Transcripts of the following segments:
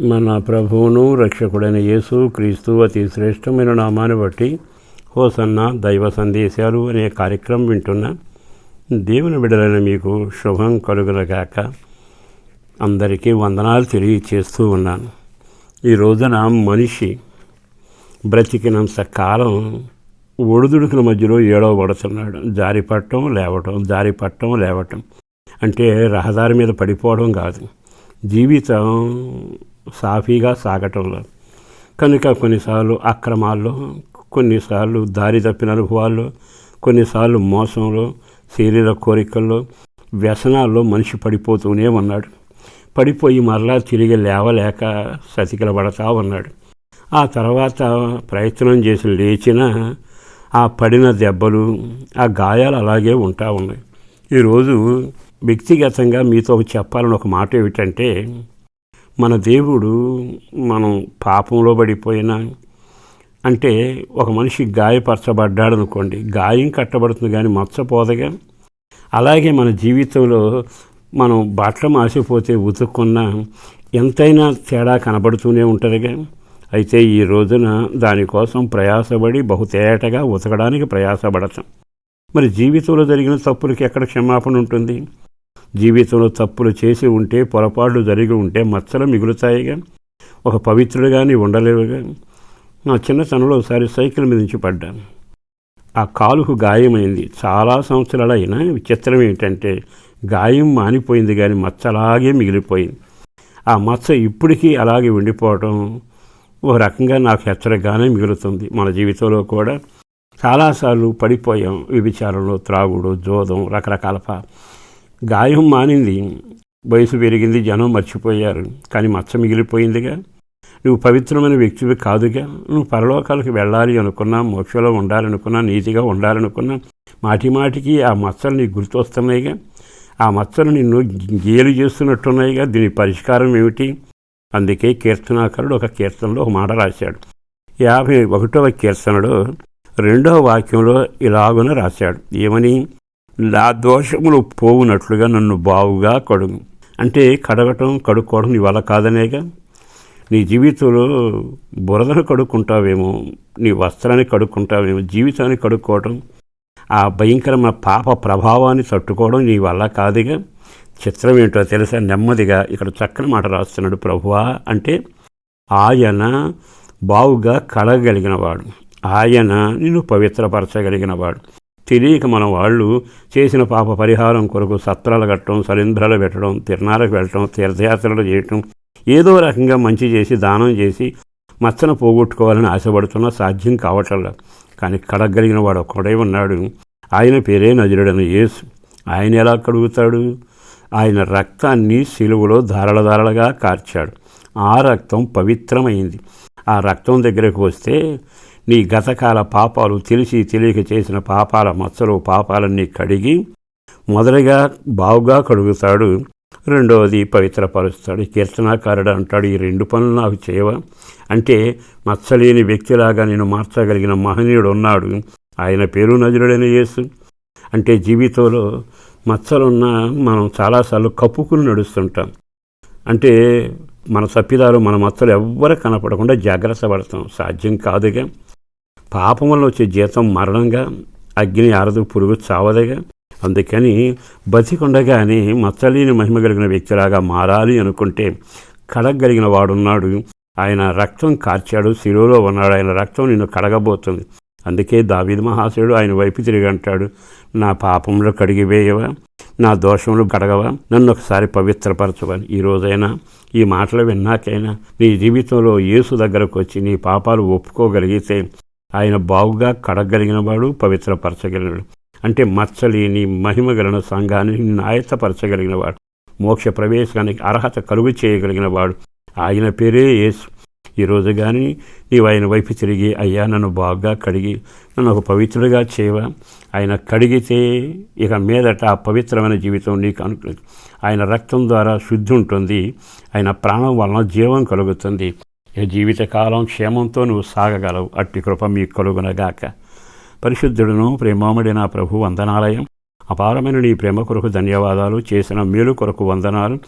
మన ప్రభువును రక్షకుడైన యేసు క్రీస్తు అతి శ్రేష్టమైన నామాన్ని బట్టి హోసన్న దైవ సందేశాలు అనే కార్యక్రమం వింటున్న దేవుని బిడ్డలైన మీకు శుభం కలుగులగాక అందరికీ వందనాలు తెలియచేస్తూ ఉన్నాను. ఈ రోజున మనిషి బ్రతికినంత కాలం ఒడిదుడుకుల మధ్యలో ఏడవ పడుతున్నాడు. జారి పట్టడం లేవటం జారి పట్టడం లేవటం. అంటే రహదారి మీద పడిపోవడం కాదు. జీవితం సాఫీగా సాగటంలో. కనుక కొన్నిసార్లు అక్రమాల్లో కొన్నిసార్లు దారి తప్పిన అనుభవాల్లో కొన్నిసార్లు మోసంలో శరీర కోరికల్లో వ్యసనాల్లో మనిషి పడిపోతూనే ఉన్నాడు. పడిపోయి మరలా తిరిగి లేవలేక సతికిల పడతా ఉన్నాడు. ఆ తర్వాత ప్రయత్నం చేసి లేచిన ఆ పడిన దెబ్బలు ఆ గాయాలు అలాగే ఉంటా ఉన్నాయి. ఈరోజు వ్యక్తిగతంగా మీతో చెప్పాలని ఒక మాట ఏమిటంటే మన దేవుడు మనం పాపంలో పడిపోయినా అంటే ఒక మనిషి గాయపరచబడ్డాడు అనుకోండి గాయం కట్టబడుతుంది కానీ మచ్చపోదగా. అలాగే మన జీవితంలో మనం బట్టలు మాసిపోతే ఉతుక్కున్నా ఎంతైనా తేడా కనబడుతూనే ఉంటుందిగా. అయితే ఈ రోజున దానికోసం ప్రయాసపడి బహుతేటగా ఉతకడానికి ప్రయాసపడతాం. మరి జీవితంలో జరిగిన తప్పులకి ఎక్కడ క్షమాపణ ఉంటుంది? జీవితంలో తప్పులు చేసి ఉంటే పొరపాట్లు జరిగి ఉంటే మచ్చలు మిగులుతాయిగా ఒక పవిత్రుడుగాని ఉండలేవుగా నా చిన్నతనంలో ఒకసారి సైకిల్ మీద నుంచి పడ్డాను. ఆ కాలుకు గాయమైంది. చాలా సంవత్సరాలు అయినా విచిత్రం ఏంటంటే గాయం మానిపోయింది కానీ మచ్చ అలాగే మిగిలిపోయింది. ఆ మచ్చ ఇప్పటికీ అలాగే ఉండిపోవటం ఒక రకంగా నాకు హెచ్చరికగానే మిగులుతుంది. మన జీవితంలో కూడా చాలాసార్లు పడిపోయాం. విభిచారంలో త్రాగుడు జోదం రకరకాల గాయం మానింది. వయసు పెరిగింది జనం మర్చిపోయారు. కానీ మచ్చ మిగిలిపోయిందిగా. నువ్వు పవిత్రమైన వ్యక్తివి కాదుగా. నువ్వు పరలోకాలకు వెళ్ళాలి అనుకున్నా మోక్షలో ఉండాలనుకున్నా నీతిగా ఉండాలనుకున్నా మాటి మాటికి ఆ మచ్చలు నీకు గుర్తొస్తున్నాయిగా. ఆ మచ్చలు నిన్ను గేలు చేస్తున్నట్టున్నాయిగా. దీని పరిష్కారం ఏమిటి? అందుకే కీర్తనాకారుడు ఒక కీర్తనలో ఒక మాట రాశాడు. యాభై ఒకటవ కీర్తనలో రెండవ వాక్యంలో ఇలాగున రాశాడు. ఏమని? నా దోషములు పోవునట్లుగా నన్ను బావుగా కడుగు. అంటే కడగటం కడుక్కోవడం నీ వల్ల కాదనేగా? నీ జీవితంలో బురదను కడుక్కుంటావేమో నీ వస్త్రాన్ని కడుక్కుంటావేమో జీవితాన్ని కడుక్కోవడం ఆ భయంకరమైన పాప ప్రభావాన్ని తట్టుకోవడం నీ వల్ల కాదుగా? చిత్రం ఏంటో తెలుసా? నెమ్మదిగా ఇక్కడ చక్కని మాట రాస్తున్నాడు ప్రభువా అంటే ఆయన బావుగా కడగలిగినవాడు. ఆయన నిన్ను పవిత్రపరచగలిగినవాడు. తెలియక మన వాళ్ళు చేసిన పాప పరిహారం కొరకు సత్రాలు కట్టడం సరింధ్రాలు పెట్టడం తిరణాలకు వెళ్ళటం తీర్థయాత్రలు చేయటం ఏదో రకంగా మంచి చేసి దానం చేసి మచ్చను పోగొట్టుకోవాలని ఆశపడుతున్నా సాధ్యం కావటంలా కానీ కడగలిగిన వాడు ఒక్కడే ఉన్నాడు. ఆయన పేరే నజరుడని యేసు. ఆయన ఎలా కడుగుతాడు? ఆయన రక్తాన్ని సిలువలో ధారల ధారలుగా కార్చాడు. ఆ రక్తం పవిత్రమైంది. ఆ రక్తం దగ్గరకు వస్తే నీ గతకాల పాపాలు తెలిసి తెలియక చేసిన పాపాల మచ్చలు పాపాలన్నీ కడిగి మొదలుగా బావుగా కడుగుతాడు. రెండవది పవిత్రపరుస్తాడు. కీర్తనాకారుడు అంటాడు ఈ రెండు పనులు నాకు చేయవా? అంటే మచ్చలేని వ్యక్తిలాగా నేను మార్చగలిగిన మహనీయుడు ఉన్నాడు. ఆయన పేరు నజరుడైన యేసు. అంటే జీవితంలో మచ్చలున్న మనం చాలాసార్లు కప్పుకుని నడుస్తుంటాం. అంటే మన తప్పిదాలు మన మచ్చలు ఎవ్వరు కనపడకుండా జాగ్రత్త పడతాం. సాధ్యం కాదుగా. పాపం వల్ల వచ్చే జీతం మరణంగా అగ్ని ఆరదు పురుగు చావదగా అందుకని బతికుండగానే మచ్చలేని మహిమ కలిగిన వ్యక్తిలాగా మారాలి అనుకుంటే కడగలిగిన వాడున్నాడు. ఆయన రక్తం కార్చాడు. శిలువలో ఉన్నాడు. ఆయన రక్తం నిన్ను కడగబోతుంది. అందుకే దావీద్ మహాశయుడు ఆయన వైపు తిరిగి అంటాడు నా పాపంలో కడిగివేయవా? నా దోషంలో కడగవా? నన్ను ఒకసారి పవిత్రపరచవని ఈ రోజైనా ఈ మాటలు విన్నాకైనా నీ జీవితంలో యేసు దగ్గరకు వచ్చి నీ పాపాలు ఒప్పుకోగలిగితే ఆయన బావుగా కడగలిగినవాడు పవిత్రపరచగలిగినాడు అంటే మచ్చలేని మహిమ సంఘాన్ని నాయతపరచగలిగినవాడు. మోక్ష ప్రవేశానికి అర్హత కలుగు చేయగలిగినవాడు. ఆయన పేరే యేసు. ఈరోజు కానీ నీవు ఆయన వైపు తిరిగి అయ్యా నన్ను బాగా కడిగి నన్ను ఒక పవిత్రుడిగా చేయవా? ఆయన కడిగితే ఇక మీదట ఆ పవిత్రమైన జీవితం నీకు అను ఆయన రక్తం ద్వారా శుద్ధి ఉంటుంది. ఆయన ప్రాణం వలన జీవం కలుగుతుంది. జీవితకాలం క్షేమంతో నువ్వు సాగగలవు. అట్టి కృప మీకు కలుగునగాక. పరిశుద్ధుడును ప్రేమాముడి నా ప్రభు వందనాలయం. అపారమైన నీ ప్రేమ కొరకు ధన్యవాదాలు చేసిన మేలు కొరకు వందనాలు.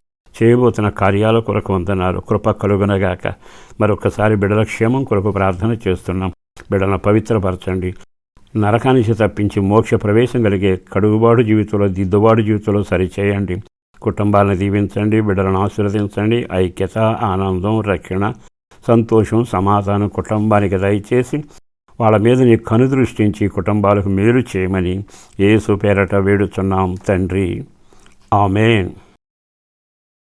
చేయబోతున్న కార్యాల కొరకు వందనాలు. కృప కలుగునగాక. మరొకసారి బిడల క్షేమం కొరకు ప్రార్థన చేస్తున్నాం. బిడలను పవిత్రపరచండి. నరకానికి తప్పించి మోక్ష ప్రవేశం కలిగే కడుగుబాటు జీవితంలో దిద్దుబాటు జీవితంలో సరిచేయండి. కుటుంబాలను దీవించండి. బిడ్డలను ఆశీర్వదించండి. ఐక్యత ఆనందం రక్షణ సంతోషం సమాధానం కుటుంబానికి దయచేసి వాళ్ళ మీద నీ కనుదృష్టించి కుటుంబాలకు మేలు చేయమని ఏసు పేరట వేడుచున్నాం తండ్రి. ఆమెన్.